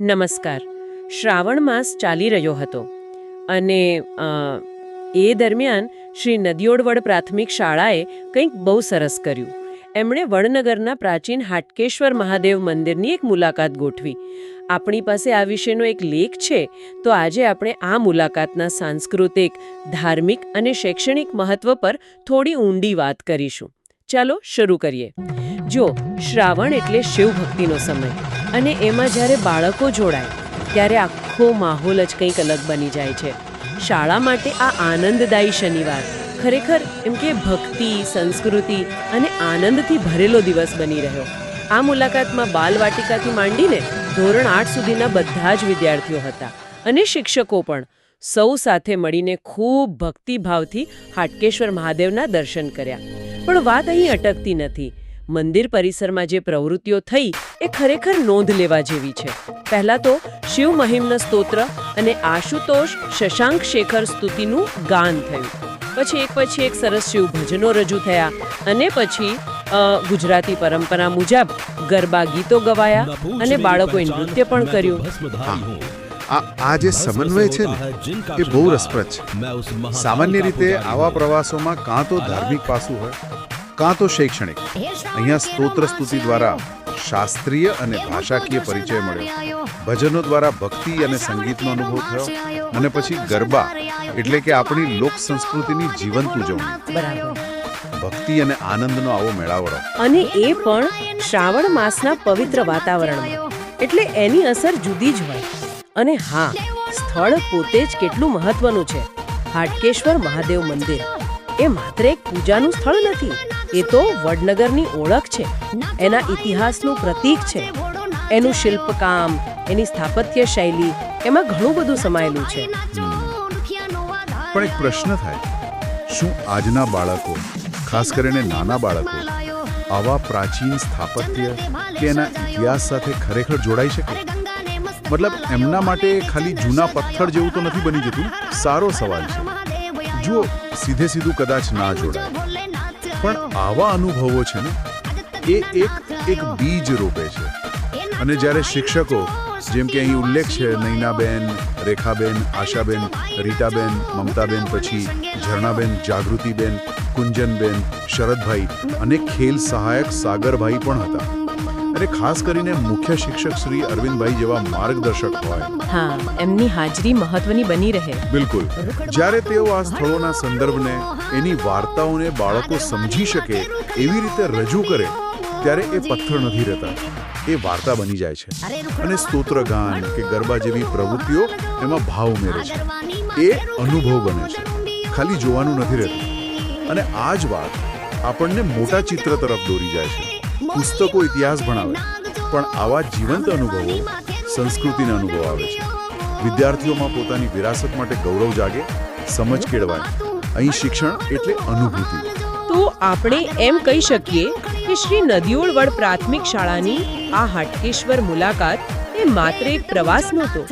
નમસ્કાર. શ્રાવણ માસ ચાલી રહ્યો હતો અને એ દરમિયાન શ્રી નદીઓડવડ પ્રાથમિક શાળાએ કંઈક બહુ સરસ કર્યું. એમણે વડનગરના પ્રાચીન હાટકેશ્વર મહાદેવ મંદિરની એક મુલાકાત ગોઠવી. આપણી પાસે આ વિશેનો એક લેખ છે, તો આજે આપણે આ મુલાકાતના સાંસ્કૃતિક, ધાર્મિક અને શૈક્ષણિક મહત્વ પર થોડી ઊંડી વાત કરીશું. ચાલો શરૂ કરીએ. જો, શ્રાવણ એટલે શિવ ભક્તિનો સમય. અને એમાં જ્યારે બાળકો જોડાય, ત્યારે આખો માહોલ જ કંઈક અલગ બની જાય છે. શાળા માટે આ આનંદદાયી શનિવાર ખરેખર એમ કે ભક્તિ, સંસ્કૃતિ અને આનંદથી ભરેલો દિવસ બની રહ્યો. આ મુલાકાતમાં બાલવાટિકાથી માંડીને ધોરણ આઠ સુધીના બધા જ વિદ્યાર્થીઓ હતા અને શિક્ષકો પણ સૌ સાથે મળીને ખૂબ ભક્તિભાવથી હાટકેશ્વર મહાદેવના દર્શન કર્યા. પણ વાત અહીં અટકતી નથી. મંદિર પરિસરમાં જે પ્રવૃત્તિઓ થઈ એ ખરેખર નોંધ લેવા જેવી છે. પહેલા તો શિવ મહિમ્ન સ્તોત્ર અને આશુતોષ શશાંક શેખર સ્તુતિનું ગાન થયું. પછી એક પછી એક સરસ શિવ ભજનો રજૂ થયા અને પછી ગુજરાતી પરંપરા મુજબ ગરબા ગીતો ગવાયા અને બાળકોએ નૃત્ય પણ કર્યું. આ આ જે સમન્વય છે ને એ બહુ રસપ્રદ છે. સામાન્ય રીતે આવા પ્રવાસોમાં કાં તો ધાર્મિક પાસું હોય. કાં તો શૈક્ષણિક. અહીંયા સ્તોત્ર સ્તુતિ દ્વારા શાસ્ત્રીય અને ભાષાકીય પરિચય મળ્યો. ભજનો દ્વારા ભક્તિ અને સંગીતનો અનુભવ થયો. અને પછી ગરબા એટલે કે આપણી લોક સંસ્કૃતિની જીવંત ઉજવણી. ભક્તિ અને આનંદનો આવો મેળાવડો. અને એ પણ શ્રાવણ માસના પવિત્ર વાતાવરણમાં. એટલે એની અસર જુદી જ હોય. અને હા સ્થળ પોતે જ કેટલું મહત્વનું છે. હાટકેશ્વર મહાદેવ મંદિર. એ માત્ર એક પૂજાનું સ્થળ નથી. એ તો વડનગરની ઓળખ છે. એના ઇતિહાસનું પ્રતીક છે. એનું શિલ્પકામ, એની સ્થાપત્ય શૈલી, એમાં ઘણું બધું સમાયેલું છે. પણ એક પ્રશ્ન થાય. શું આજના બાળકો, ખાસ કરીને નાના બાળકો, આવા પ્રાચીન સ્થાપત્ય કે એના ઇતિહાસ સાથે ખરેખર જોડાઈ શકે? મતલબ એમના માટે ખાલી જૂના પથ્થર જેવું તો નથી બની જતું? સારો સવાલ છે. જુઓ, સીધે સીધું કદાચ ના જોડાય. પણ આવા અનુભવો છે ને, એ એક એક બીજ રોપે છે. અને જ્યારે શિક્ષકો, જેમ કે અહીં ઉલ્લેખ છે, નૈનાબેન, રેખાબેન, આશાબેન, રીટાબેન, મમતાબેન, પછી ઝરણાબેન, જાગૃતિબેન, કુંજનબેન, શરદભાઈ અને ખેલ સહાયક સાગરભાઈ પણ હતા. અને ખાસ કરીને મુખ્ય શિક્ષક શ્રી અરવિંદભાઈ જેવા માર્ગદર્શક હોય. હા એમની હાજરી મહત્વની બની રહે. બિલકુલ. જ્યારે તેઓ આ સ્થળોના સંદર્ભને એની વાર્તાઓને બાળકો સમજી શકે એવી રીતે રજૂ કરે ત્યારે એ પથ્થર નથી રહેતા. એ વાર્તા બની જાય છે. અને સ્તોત્ર ગાન કે ગરબા જેવી પ્રવૃત્તિઓ એમાં ભાવ ઉમેરે છે. એ અનુભવ બને છે. ખાલી જોવાનું નથી રહેતું. અને આ જ વાત આપણને મોટા ચિત્ર તરફ દોરી જાય છે. પુસ્તકો ઇતિહાસ ભણાવે, પણ આવા જીવંત અનુભવો સંસ્કૃતિના અનુભવ આવે છે. વિદ્યાર્થીઓમાં પોતાની વિરાસત માટે ગૌરવ જાગે, સમજ કેળવાય, અહીં શિક્ષણ એટલે અનુભૂતિ. તો આપણે એમ કહી શકીએ કે શ્રી નદિયોળવડ પ્રાથમિક શાળાની આ હાટકેશ્વર મુલાકાત એ માત્ર એક પ્રવાસ નહોતો,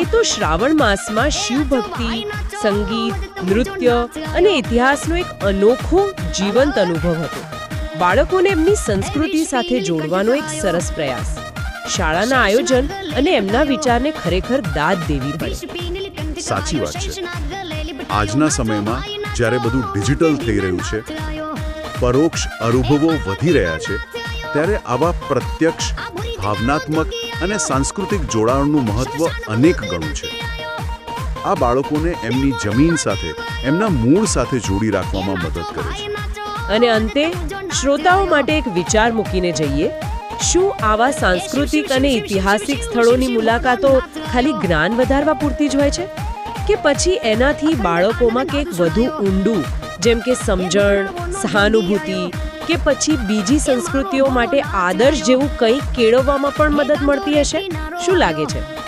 એ તો શ્રાવણ માસમાં શિવ ભક્તિ સંગીત, નૃત્ય અને ઇતિહાસનો એક અનોખો જીવંત અનુભવ હતો. બાળકોને એમની સંસ્કૃતિ સાથે જોડવાનો એક સરસ પ્રયાસ. શાળાના આયોજન અને એમના વિચારને ખરેખર દાદ દેવી પડે. સાચી વાત છે. આજના સમયમાં જ્યારે બધું ડિજિટલ થઈ રહ્યું છે પરોક્ષ અનુભવો વધી રહ્યા છે ત્યારે આવા પ્રત્યક્ષ ભાવનાત્મક અને સાંસ્કૃતિક જોડાણનું મહત્વ અનેક ગણું છે. આ બાળકોને એમની જમીન સાથે એમના મૂળ સાથે જોડી રાખવામાં મદદ કરે છે. અને અંતે શ્રોતાઓ માટે એક વિચાર મૂકીને જઈએ. શું આવા સાંસ્કૃતિક અને ઐતિહાસિક સ્થળોની મુલાકાતો ખાલી જ્ઞાન વધારવા પૂરતી જ હોય છે? કે પછી એનાથી બાળકોમાં કંઈક વધુ ઊંડું, જેમ કે સમજણ, સહાનુભૂતિ, કે પછી બીજી સંસ્કૃતિઓ માટે આદર્શ જેવું કંઈક કેળવવામાં પણ મદદ મળતી હશે? શું લાગે છે?